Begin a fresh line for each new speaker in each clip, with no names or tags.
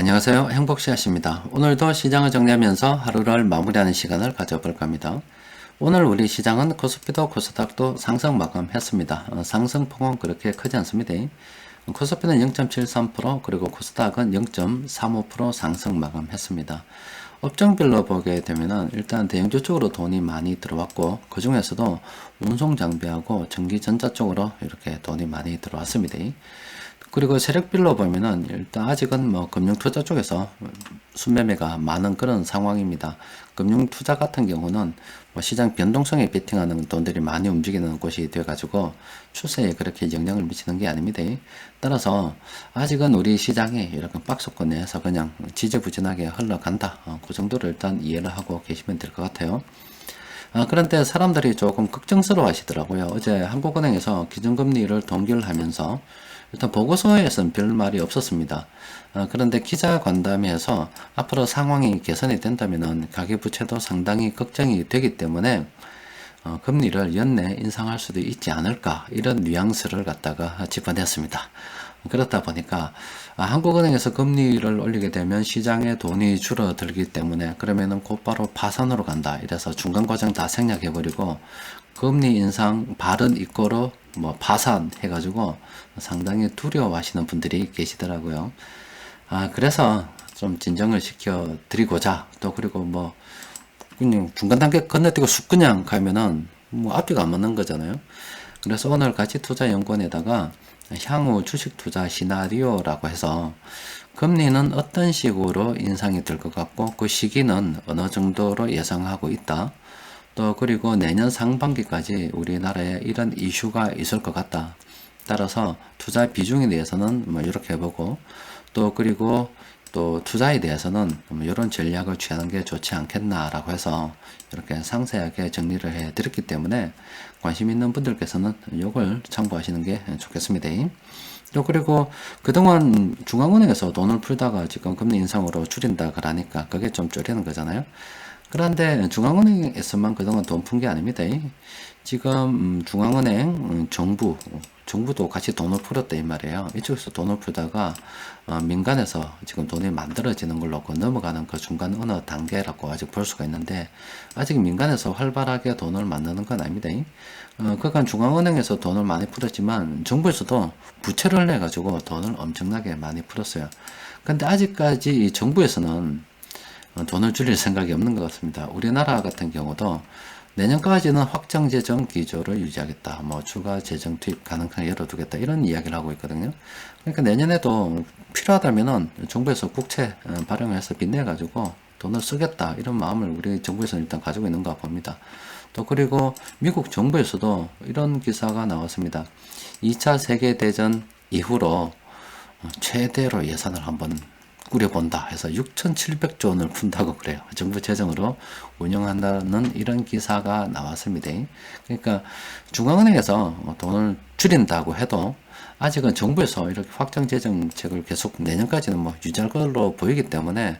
안녕하세요. 행복시아입니다. 오늘도 시장을 정리하면서 하루를 마무리하는 시간을 가져볼까 합니다. 오늘 우리 시장은 코스피도 코스닥도 상승 마감했습니다. 어, 상승폭은 그렇게 크지 않습니다. 코스피는 0.73% 그리고 코스닥은 0.35% 상승 마감했습니다. 업종별로 보게 되면은 일단 대형주 쪽으로 돈이 많이 들어왔고 그 중에서도 운송 장비하고 전기 전자 쪽으로 이렇게 돈이 많이 들어왔습니다. 그리고 세력별로 보면은 일단 아직은 뭐 금융투자 쪽에서 순매매가 많은 그런 상황입니다. 금융투자 같은 경우는 뭐 시장 변동성에 베팅하는 돈들이 많이 움직이는 곳이 되어가지고 추세에 그렇게 영향을 미치는 게 아닙니다. 따라서 아직은 우리 시장이 이렇게 박스권 내에서 그냥 지저부진하게 흘러간다. 어, 그 정도를 일단 이해를 하고 계시면 될 것 같아요. 아, 그런데 사람들이 조금 걱정스러워 하시더라고요. 어제 한국은행에서 기준금리를 동결 하면서 일단 보고서에서는 별 말이 없었습니다. 어, 그런데 기자 간담회에서 앞으로 상황이 개선이 된다면 가계부채도 상당히 걱정이 되기 때문에 어, 금리를 연내 인상할 수도 있지 않을까 이런 뉘앙스를 갖다가 집어냈습니다. 그렇다 보니까 아, 한국은행에서 금리를 올리게 되면 시장에 돈이 줄어들기 때문에 그러면은 곧바로 파산으로 간다. 이래서 중간 과정 다 생략해 버리고 금리 인상 발은 이거로 뭐 파산 해가지고 상당히 두려워하시는 분들이 계시더라고요. 아 그래서 좀 진정을 시켜 드리고자 또 그리고 뭐 그냥 중간 단계 건너뛰고 쑥 그냥 가면은 뭐 앞뒤가 안 맞는 거잖아요. 그래서 오늘 같이 투자 연구원에다가 향후 주식 투자 시나리오라고 해서 금리는 어떤 식으로 인상이 될 것 같고 그 시기는 어느 정도로 예상하고 있다. 또 그리고 내년 상반기까지 우리나라에 이런 이슈가 있을 것 같다. 따라서 투자 비중에 대해서는 뭐 이렇게 해보고 또 그리고 또 투자에 대해서는 뭐 이런 전략을 취하는 게 좋지 않겠나라고 해서 이렇게 상세하게 정리를 해 드렸기 때문에 관심 있는 분들께서는 이걸 참고하시는 게 좋겠습니다. 또 그리고 그동안 중앙은행에서 돈을 풀다가 지금 금리 인상으로 줄인다 그러니까 그게 좀 줄이는 거잖아요. 그런데 중앙은행에서만 그동안 돈 푼 게 아닙니다. 지금 음, 중앙은행, 음, 정부, 정부도 같이 돈을 풀었다 이 말이에요. 이쪽에서 돈을 풀다가 어, 민간에서 지금 돈이 만들어지는 걸로 그 넘어가는 그 중간 어느 단계라고 아직 볼 수가 있는데 아직 민간에서 활발하게 돈을 만드는 건 아닙니다. 어, 그간 중앙은행에서 돈을 많이 풀었지만 정부에서도 부채를 내 가지고 돈을 엄청나게 많이 풀었어요. 근데 아직까지 이 정부에서는 어, 돈을 줄일 생각이 없는 것 같습니다. 우리나라 같은 경우도 내년까지는 확정 재정 기조를 유지하겠다. 뭐 추가 재정 투입 가능성을 열어두겠다. 이런 이야기를 하고 있거든요. 그러니까 내년에도 필요하다면은 정부에서 국채 어, 발행해서 빚내 가지고 돈을 쓰겠다. 이런 마음을 우리 정부에서는 일단 가지고 있는가 봅니다. 또 그리고 미국 정부에서도 이런 기사가 나왔습니다. 2차 세계 대전 이후로 어, 최대로 예산을 한번 꾸려본다 해서 6,700조 원을 푼다고 그래요. 정부 재정으로 운영한다는 이런 기사가 나왔습니다. 그러니까 중앙은행에서 돈을 줄인다고 해도 아직은 정부에서 이렇게 확정 재정책을 계속 내년까지는 뭐 유지할 걸로 보이기 때문에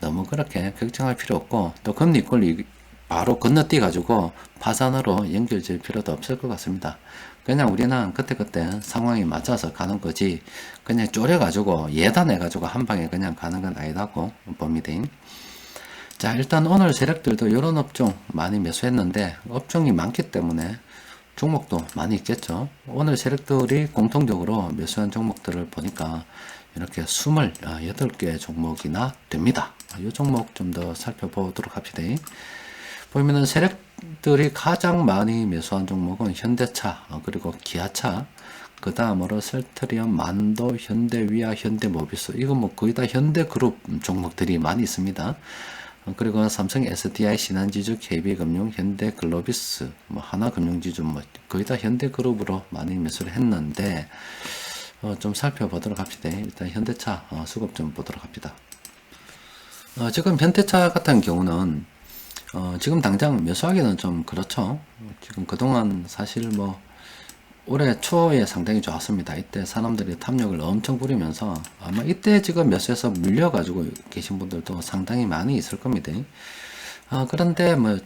너무 그렇게 걱정할 필요 없고 또 금리권이 바로 건너뛰어 가지고 파산으로 연결될 필요도 없을 것 같습니다. 그냥 우리는 그때그때 상황이 맞춰서 가는 거지 그냥 쪼려가지고 예단해가지고 한 방에 그냥 가는 건 아니다고 봅니다. 자 일단 오늘 세력들도 이런 업종 많이 매수했는데 업종이 많기 때문에 종목도 많이 있겠죠. 오늘 세력들이 공통적으로 매수한 종목들을 보니까 이렇게 28개 종목이나 됩니다. 이 종목 좀 더 살펴보도록 합시다. 보면은 세력 들이 가장 많이 매수한 종목은 현대차 어, 그리고 기아차 그 다음으로 셀트리온, 만도, 현대위아, 현대모비스 이건 뭐 거의 다 현대그룹 종목들이 많이 있습니다. 어, 그리고 삼성 SDI, 신한지주, KB금융, 현대글로비스, 뭐 하나금융지주 뭐 거의 다 현대그룹으로 많이 매수를 했는데 어, 좀 살펴보도록 합시다. 일단 현대차 어, 수급 좀 보도록 합니다. 어, 지금 현대차 같은 경우는 어, 지금 당장 매수하기는 좀 그렇죠. 지금 그동안 사실 뭐 올해 초에 상당히 좋았습니다. 이때 사람들이 탐욕을 엄청 부리면서 아마 이때 지금 매수해서 물려가지고 계신 분들도 상당히 많이 있을 겁니다. 아, 그런데 뭐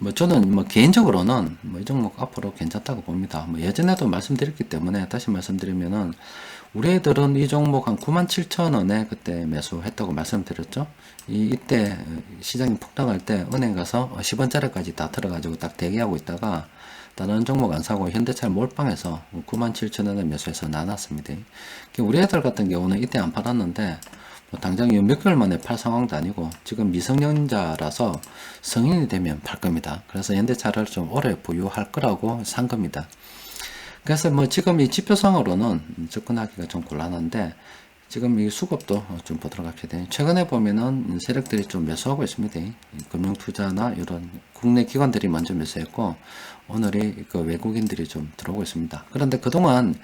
뭐 저는 뭐 개인적으로는 뭐 이 종목 앞으로 괜찮다고 봅니다. 뭐 예전에도 말씀드렸기 때문에 다시 말씀드리면은 우리 애들은 이 종목 한 9만 7천 원에 그때 매수했다고 말씀드렸죠. 이 이때 시장이 폭락할 때 은행 가서 10원짜리까지 다 들어가지고 딱 대기하고 있다가 다른 종목 안 사고 현대차를 몰빵해서 9만 7천 원에 매수해서 나눴습니다. 우리 애들 같은 경우는 이때 안 팔았는데 뭐 당장 몇 개월 만에 팔 상황도 아니고 지금 미성년자라서 성인이 되면 팔 겁니다. 그래서 현대차를 좀 오래 보유할 거라고 산 겁니다. 그래서 뭐 지금 이 지표상으로는 접근하기가 좀 곤란한데 지금 이 수급도 좀 보도록 합시다. 최근에 보면은 세력들이 좀 매수하고 있습니다. 금융투자나 이런 국내 기관들이 먼저 매수했고 오늘이 그 외국인들이 좀 들어오고 있습니다. 그런데 그동안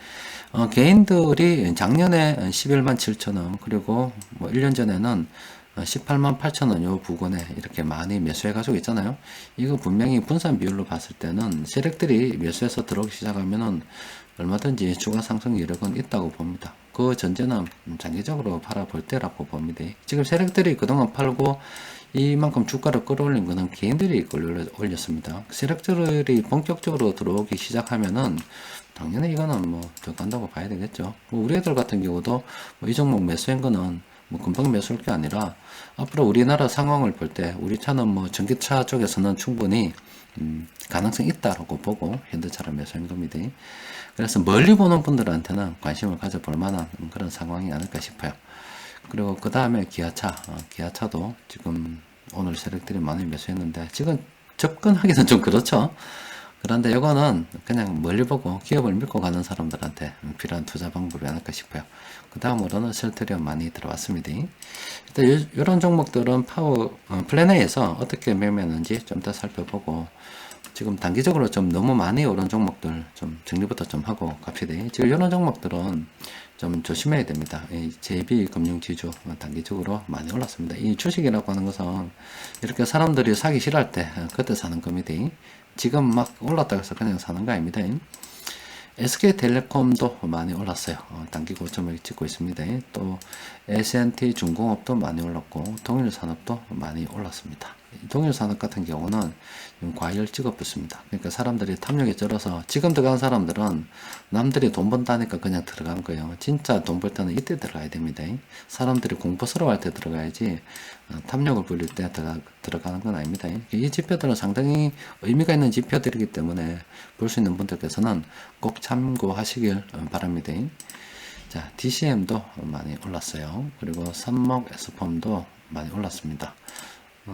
어, 개인들이 작년에 11만 7천 원 그리고 뭐 1년 전에는 18만 8천 원 요 부근에 이렇게 많이 매수해 가지고 있잖아요. 이거 분명히 분산 비율로 봤을 때는 세력들이 매수해서 들어오기 시작하면은 얼마든지 주가 상승 여력은 있다고 봅니다. 그 전제는 장기적으로 바라볼 때라고 봅니다. 지금 세력들이 그동안 팔고 이만큼 주가를 끌어올린 거는 개인들이 끌어올렸습니다. 세력들이 본격적으로 들어오기 시작하면은 당연히 이거는 뭐 들어간다고 봐야 되겠죠. 뭐 우리 애들 같은 경우도 뭐 이 종목 매수한 거는 뭐 금방 매수할 게 아니라 앞으로 우리나라 상황을 볼 때 우리 차는 뭐 전기차 쪽에서는 충분히 음, 가능성이 있다라고 보고 현대차를 매수한 겁니다. 그래서 멀리 보는 분들한테는 관심을 가져볼 만한 그런 상황이 아닐까 싶어요. 그리고 그 다음에 기아차, 어, 기아차도 지금 오늘 세력들이 많이 매수했는데 지금 접근하기는 좀 그렇죠. 그런데 이거는 그냥 멀리 보고 기업을 믿고 가는 사람들한테 필요한 투자 방법이 아닐까 싶어요. 그 다음으로는 셀트리온 많이 들어왔습니다. 일단 이런 종목들은 파워 어, 플랜 A에서 어떻게 매매하는지 좀 더 살펴보고 지금 단기적으로 좀 너무 많이 오른 종목들 좀 정리부터 좀 하고 갑시다. 지금 이런 종목들은 좀 조심해야 됩니다. 이 JB 금융지주 단기적으로 많이 올랐습니다. 이 주식이라고 하는 것은 이렇게 사람들이 사기 싫어할 때 그때 사는 겁니다. 지금 막 올랐다고 해서 그냥 사는 거 아닙니다. SK텔레콤도 많이 올랐어요. 어, 단기 고점을 찍고 있습니다. 또 S&T 중공업도 많이 올랐고 동일산업도 많이 올랐습니다. 동일산업 같은 경우는 과열 찍어붙습니다. 그러니까 사람들이 탐욕에 쩔어서 지금 들어간 사람들은 남들이 돈 번다니까 그냥 들어간 거예요. 진짜 돈 벌 때는 이때 들어가야 됩니다. 사람들이 공부스러워 할 때 들어가야지 어, 탐욕을 불릴 때 들어가, 들어가 는 건 아닙니다. 이 지표들은 상당히 의미가 있는 지표들이기 때문에 볼 수 있는 분들께서는 꼭 참고하시길 바랍니다. 자, DCM도 많이 올랐어요. 그리고 삼목 S폼도 많이 올랐습니다.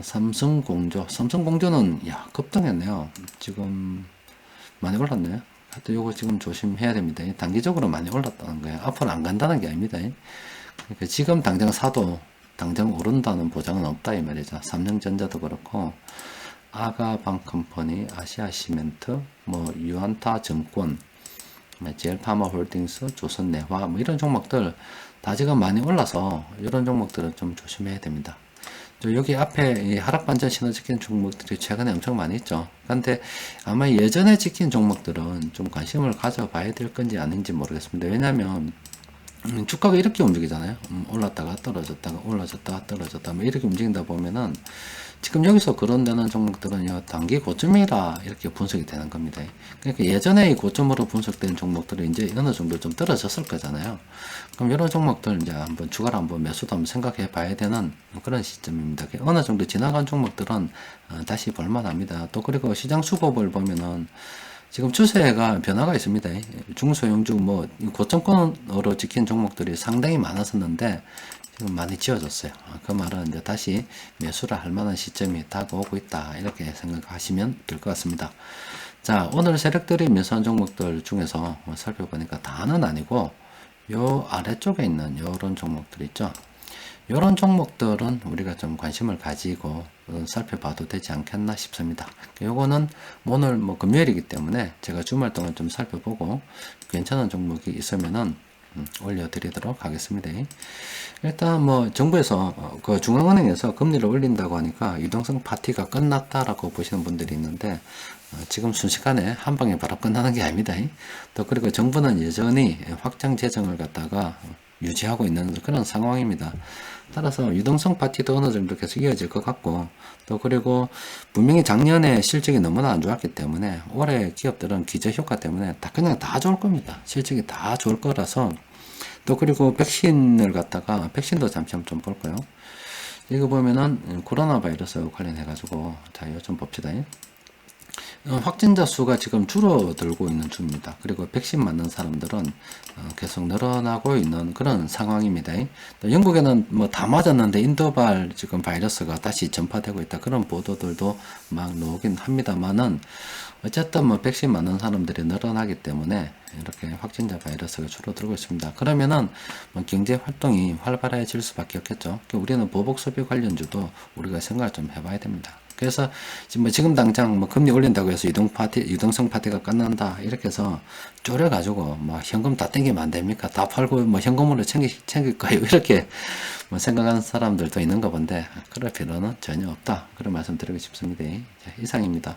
삼성공조, 삼성공조는 야 급등했네요. 지금 많이 올랐네요. 하여튼 요거 지금 조심해야 됩니다. 단기적으로 많이 올랐다는 거예요. 앞으로 안 간다는 게 아닙니다. 그러니까 지금 당장 사도 당장 오른다는 보장은 없다 이 말이죠. 삼성전자도 그렇고 아가방컴퍼니, 아시아시멘트, 뭐 유안타 증권, 제일파마홀딩스, 조선내화 뭐 이런 종목들 다 지금 많이 올라서 이런 종목들은 좀 조심해야 됩니다. 여기 앞에 하락 반전 신호 지킨 종목들이 최근에 엄청 많이 있죠. 그런데 아마 예전에 지킨 종목들은 좀 관심을 가져봐야 될 건지 아닌지 모르겠습니다. 왜냐하면 음, 주가가 이렇게 움직이잖아요. 음, 올랐다가 떨어졌다가 올라졌다가 떨어졌다 뭐 이렇게 움직인다 보면은 지금 여기서 거론되는 종목들은 단기 고점이라 이렇게 분석이 되는 겁니다. 그러니까 예전에 이 고점으로 분석된 종목들은 이제 어느 정도 좀 떨어졌을 거잖아요. 그럼 이런 종목들 이제 한번 추가로 한번 매수도 한번 생각해 봐야 되는 그런 시점입니다. 어느 정도 지나간 종목들은 어, 다시 볼만합니다. 또 그리고 시장 수급을 보면은 지금 추세가 변화가 있습니다. 중소형주 뭐 고점권으로 지킨 종목들이 상당히 많았었는데 지금 많이 지어졌어요. 아, 그 말은 이제 다시 매수를 할 만한 시점이 다가오고 있다. 이렇게 생각하시면 될 것 같습니다. 자, 오늘 세력들이 매수한 종목들 중에서 뭐 살펴보니까 다는 아니고 요 아래쪽에 있는 요런 종목들 있죠. 요런 종목들은 우리가 좀 관심을 가지고 어, 살펴봐도 되지 않겠나 싶습니다. 요거는 오늘 뭐 금요일이기 때문에 제가 주말 동안 좀 살펴보고 괜찮은 종목이 있으면은 음, 올려드리도록 하겠습니다. 일단 뭐 정부에서 어, 그 중앙은행에서 금리를 올린다고 하니까 유동성 파티가 끝났다라고 보시는 분들이 있는데 어, 지금 순식간에 한 방에 바로 끝나는 게 아닙니다. 또 그리고 정부는 여전히 확장 재정을 갖다가 유지하고 있는 그런 상황입니다. 따라서 유동성 파티도 어느 정도 계속 이어질 것 같고 또 그리고 분명히 작년에 실적이 너무나 안 좋았기 때문에 올해 기업들은 기저 효과 때문에 다 그냥 다 좋을 겁니다. 실적이 다 좋을 거라서 또 그리고 백신을 갖다가 백신도 잠시 한번 좀 볼까요? 이거 보면은 코로나 바이러스 관련해 가지고 자 이거 좀 봅시다. 어, 확진자 수가 지금 줄어들고 있는 중입니다. 그리고 백신 맞는 사람들은 어, 계속 늘어나고 있는 그런 상황입니다. 또 영국에는 뭐 다 맞았는데 인도발 지금 바이러스가 다시 전파되고 있다 그런 보도들도 막 나오긴 합니다만은 어쨌든 뭐 백신 맞는 사람들이 늘어나기 때문에 이렇게 확진자 바이러스가 줄어들고 있습니다. 그러면은 뭐 경제 활동이 활발해질 수밖에 없겠죠. 우리는 보복 소비 관련주도 우리가 생각을 좀 해봐야 됩니다. 그래서 지금 뭐 지금 당장 뭐 금리 올린다고 해서 유동 파티 유동성 파티가 끝난다 이렇게 해서 쪼려 가지고 뭐 현금 다 땡기면 안 됩니까? 다 팔고 뭐 현금으로 챙기 챙길 거예요 이렇게 뭐 생각하는 사람들도 있는 가 본데 그럴 필요는 전혀 없다 그런 말씀 드리고 싶습니다. 자, 이상입니다.